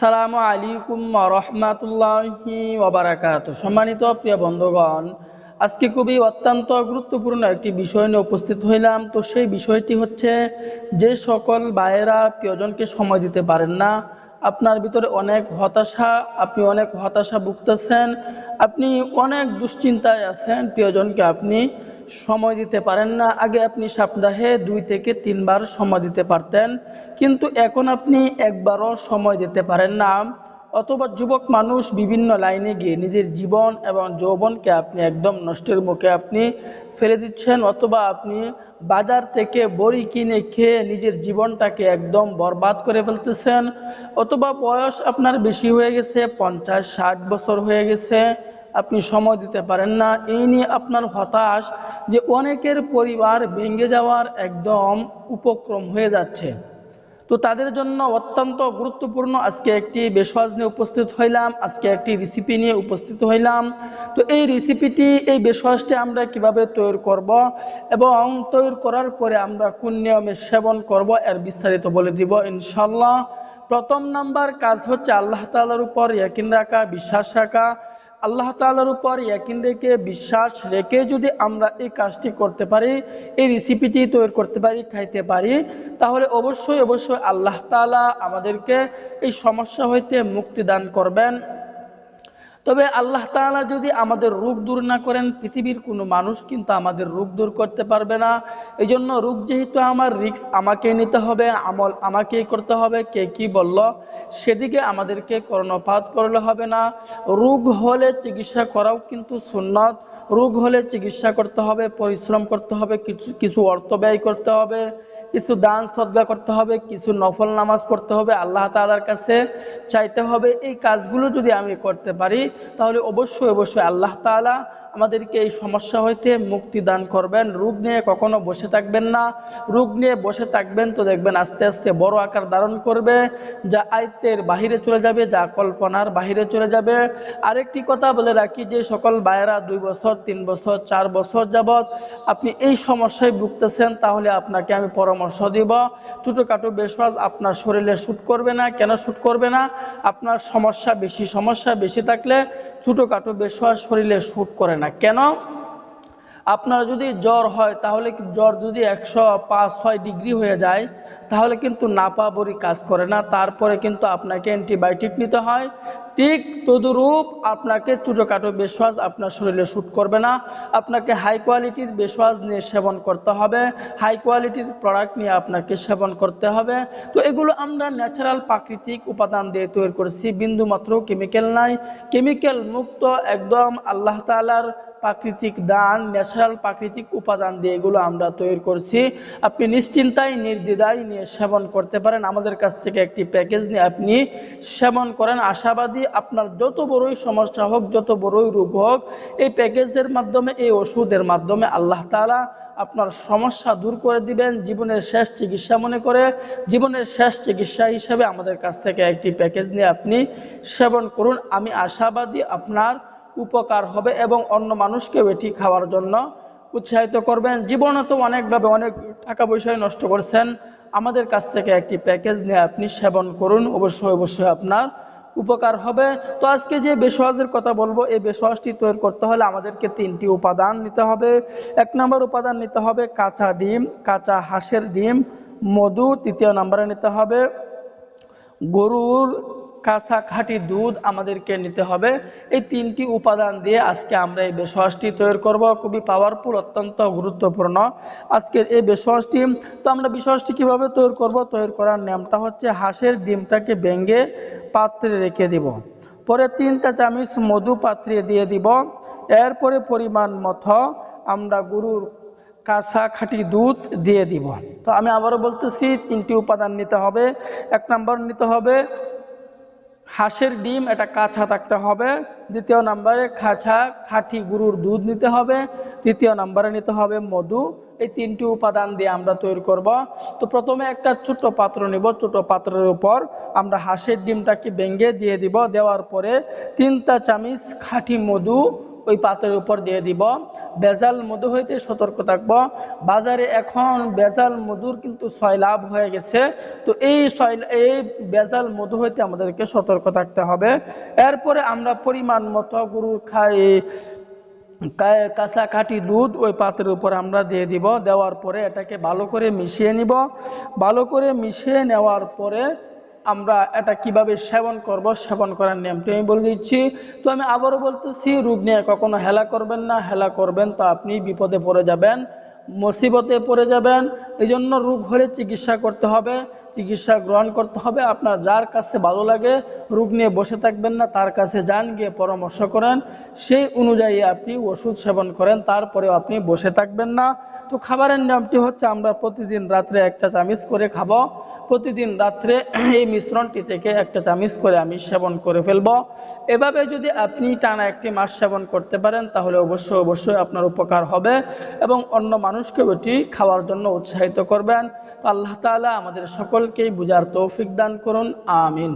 সালামু আলাইকুম রহমাতুল্লাহি ওবরাকাত সম্মানিত প্রিয় বন্ধুগণ, আজকে খুবই অত্যন্ত গুরুত্বপূর্ণ একটি বিষয় নিয়ে উপস্থিত হইলাম। তো সেই বিষয়টি হচ্ছে, যে সকল বায়েরা প্রিয়জনকে সময় দিতে পারেন না আপনার ভিতরে অনেক হতাশা, আপনি অনেক হতাশা ভুগতেছেন, আপনি অনেক দুশ্চিন্তায় আছেন, প্রিয়জনকে আপনি সময় দিতে পারেন না। আগে আপনি সপ্তাহে দুই থেকে তিনবার সময় দিতে পারতেন, কিন্তু এখন আপনি একবারও সময় দিতে পারেন না। অথবা যুবক মানুষ বিভিন্ন লাইনে গিয়ে নিজের জীবন এবং যৌবনকে আপনি একদম নষ্টের মুখে আপনি ফেলে দিচ্ছেন অথবা আপনি বাজার থেকে বড়ি কিনে খেয়ে নিজের জীবনটাকে একদম বরবাদ করে ফেলতেছেন, অথবা বয়স আপনার বেশি হয়ে গেছে, পঞ্চাশ, ষাট বছর হয়ে গেছে, আপনি সময় দিতে পারেন না। এই নিয়ে আপনার হতাশ যে অনেকের পরিবার ভেঙে যাওয়ার একদম উপক্রম হয়ে যাচ্ছে। তো তাদের জন্য অত্যন্ত গুরুত্বপূর্ণ আজকে একটি বেশওয়াজ নিয়ে উপস্থিত হইলাম, আজকে একটি রেসিপি নিয়ে উপস্থিত হইলাম। তো এই রেসিপিটি এই বেশওয়াজটি আমরা কীভাবে তৈরি করব এবং তৈরি করার পরে আমরা কোন নিয়মে সেবন করব এর বিস্তারিত বলে দিব ইনশাল্লাহ প্রথম নাম্বার কাজ হচ্ছে আল্লাহ তাআলার উপর ইয়াকিন রাখা, বিশ্বাস রাখা। আল্লাহ তালার উপর ইয়াকিন রেখে বিশ্বাস রেখে যদি আমরা এই কাজটি করতে পারি, এই রেসিপিটি তৈরি করতে পারি, খাইতে পারি, তাহলে অবশ্যই অবশ্যই আল্লাহ তালা আমাদেরকে এই সমস্যা হইতে মুক্তি দান করবেন। তবে আল্লাহ তালা যদি আমাদের রোগ দূর না করেন, পৃথিবীর কোনো মানুষ কিন্তু আমাদের রোগ দূর করতে পারবে না। এই জন্য রোগ যেহেতু আমার রিক্স আমাকেই নিতে হবে, আমল আমাকেই করতে হবে, কে কি বলল? সেদিকে আমাদেরকে কর্ণপাত করলে হবে না। রোগ হলে চিকিৎসা করাও কিন্তু সুন্নত। রোগ হলে চিকিৎসা করতে হবে, পরিশ্রম করতে হবে, কিছু কিছু অর্থ ব্যয় করতে হবে, কিছু দান সদ্গা করতে হবে, কিছু নফল নামাজ পড়তে হবে, আল্লাহ তালার কাছে চাইতে হবে। এই কাজগুলো যদি আমি করতে পারি, তাহলে অবশ্যই অবশ্যই আল্লাহ তালা আমাদেরকে এই সমস্যা হইতে মুক্তি দান করবেন। রোগ নিয়ে কখনো বসে থাকবেন না। রোগ নিয়ে বসে থাকবেন তো দেখবেন আস্তে আস্তে বড় আকার ধারণ করবে। যা আয়ত্তের বাহিরে চলে যাবে, যা কল্পনার বাহিরে চলে যাবে। আরেকটি কথা বলে রাখি যে, সকল বায়েরা দুই বছর, তিন বছর, চার বছর যাবৎ আপনি এই সমস্যায় ভুগতেছেন, তাহলে আপনাকে আমি পরামর্শ দিব। ছোটোখাটো বেশওয়াজ আপনার শরীরে শ্যুট করবে না। কেন শ্যুট করবে না? আপনার সমস্যা, বেশি সমস্যা বেশি থাকলে ছোটোখাটো বেশওয়াজ শরীরে শ্যুট করে না। কেন? আপনার যদি জ্বর হয়, তাহলে জ্বর যদি একশো পাঁচ, ছয় ডিগ্রি হয়ে যায়, তাহলে কিন্তু নাপা বড়ি কাজ করে না। তারপরে কিন্তু আপনাকে অ্যান্টিবায়োটিক নিতে হয়। ঠিক তদুরূপ আপনাকে ছোটোখাটো বেশওয়াজ আপনার শরীরে শ্যুট করবে না। আপনাকে হাই কোয়ালিটির বেশওয়াজ নিয়ে সেবন করতে হবে। হাই কোয়ালিটির প্রোডাক্ট নিয়ে আপনাকে সেবন করতে হবে। তো এগুলো আমরা ন্যাচারাল প্রাকৃতিক উপাদান দিয়ে তৈরি করেছি। বিন্দুমাত্র কেমিক্যাল নাই। কেমিক্যাল মুক্ত একদম আল্লাহ তালার প্রাকৃতিক দান ন্যাচারাল প্রাকৃতিক উপাদান দিয়ে এগুলো আমরা তৈরি করছি। আপনি নিশ্চিন্তায়, নির্দ্বিধায় নিয়ে সেবন করতে পারেন। আমাদের কাছ থেকে একটি প্যাকেজ নিয়ে আপনি সেবন করেন। আশাবাদী আপনার যত বড়ই সমস্যা হোক, যত বড়ই রোগ হোক, এই প্যাকেজের মাধ্যমে, এই ওষুধের মাধ্যমে আল্লাহ তালা আপনার সমস্যা দূর করে দিবেন। জীবনের শেষ চিকিৎসা মনে করে, জীবনের শেষ চিকিৎসা হিসেবে আমাদের কাছ থেকে একটি প্যাকেজ নিয়ে আপনি সেবন করুন। আমি আশাবাদী আপনার উপকার হবে এবং অন্য মানুষকেও এটি খাওয়ার জন্য উৎসাহিত করবেন। জীবনে তো অনেকভাবে অনেক টাকা পয়সায় নষ্ট করছেন। আমাদের কাছ থেকে একটি প্যাকেজ নিয়ে আপনি সেবন করুন। অবশ্যই অবশ্যই আপনার উপকার হবে। তো আজকে যে বেশওয়াজের কথা বলব, এই বেশওয়াজটি তৈরি করতে হলে আমাদেরকে তিনটি উপাদান নিতে হবে। এক নম্বর উপাদান নিতে হবে কাঁচা ডিম, কাঁচা হাঁসের ডিম। মধু তৃতীয় নম্বরে নিতে হবে। গরুর কাঁচা খাঁটি দুধ আমাদেরকে নিতে হবে। এই তিনটি উপাদান দিয়ে আজকে আমরা এই বেশওয়াজটি তৈরি করব। খুবই পাওয়ারফুল অত্যন্ত গুরুত্বপূর্ণ। আজকের এই বেশওয়াজটি তো আমরা বেশওয়াজটি কীভাবে তৈরি করব? তৈরি করার নিয়মটা হচ্ছে হাঁসের ডিমটাকে ভেঙে পাত্রে রেখে দিব। পরে তিনটা চামিচ মধু পাত্রে দিয়ে দিব। এরপরে পরিমাণ মতো আমরা গরুর কাঁচা খাঁটি দুধ দিয়ে দিব। তো আমি আবারও বলতেছি, তিনটি উপাদান নিতে হবে। এক নম্বর নিতে হবে হাঁসের ডিম, এটা কাঁচা থাকতে হবে। দ্বিতীয় নম্বরে খাঁচা, খাঁটি গরুর দুধ নিতে হবে। তৃতীয় নম্বরে নিতে হবে মধু। এই তিনটি উপাদান দিয়ে আমরা তৈরি করব। তো প্রথমে একটা ছোট পাত্র নিব। ছোট পাত্রের উপর আমরা হাঁসের ডিমটাকে ভেঙে দিয়ে দিব। দেওয়ার পরে তিনটা চামিচ খাঁটি মধু ওই পাতের উপর দিয়ে দিব। বেজাল মধু হইতে সতর্ক থাকব। বাজারে এখন বেজাল মধুর কিন্তু ছয় লাভ হয়ে গেছে। তো এই ছয় এই বেজাল মধু হইতে আমাদেরকে সতর্ক থাকতে হবে। এরপরে আমরা পরিমাণ মতো গরুর খাই, কা- কাঁচা কাঠি দুধ ওই পাত্রের উপর আমরা দিয়ে দিব। দেওয়ার পরে এটাকে ভালো করে মিশিয়ে নিব। ভালো করে মিশিয়ে নেওয়ার পরে আমরা এটা কীভাবে সেবন করব, সেবন করার নিয়মটি আমি বলে দিচ্ছি। তো আমি আবারও বলতেছি, রোগ নিয়ে কখনো হেলা করবেন না, হেলা করবেন তো আপনি বিপদে পড়ে যাবেন, মুসিবতে পড়ে যাবেন। এই জন্য রোগ হলে চিকিৎসা করতে হবে, চিকিৎসা গ্রহণ করতে হবে। আপনার যার কাছে ভালো লাগে, রোগ নিয়ে বসে থাকবেন না, তার কাছে যান, গিয়ে পরামর্শ করেন। সেই অনুযায়ী আপনি ওষুধ সেবন করেন, তারপরেও আপনি বসে থাকবেন না। তো খাবারের নিয়মটি হচ্ছে, আমরা প্রতিদিন রাত্রে একটা চামিচ করে খাব। প্রতিদিন রাত্রে এই মিশ্রণটি থেকে একটা চামিচ করে আমি সেবন করে ফেলব। এভাবে যদি আপনি টানা একটি মাস সেবন করতে পারেন, তাহলে অবশ্যই অবশ্যই আপনার উপকার হবে এবং অন্য মানুষকে ওটি খাওয়ার জন্য উৎসাহিত করবেন। আল্লাহ তালা আমাদের সকলকেই বুঝার তৌফিক দান করুন। আমিন।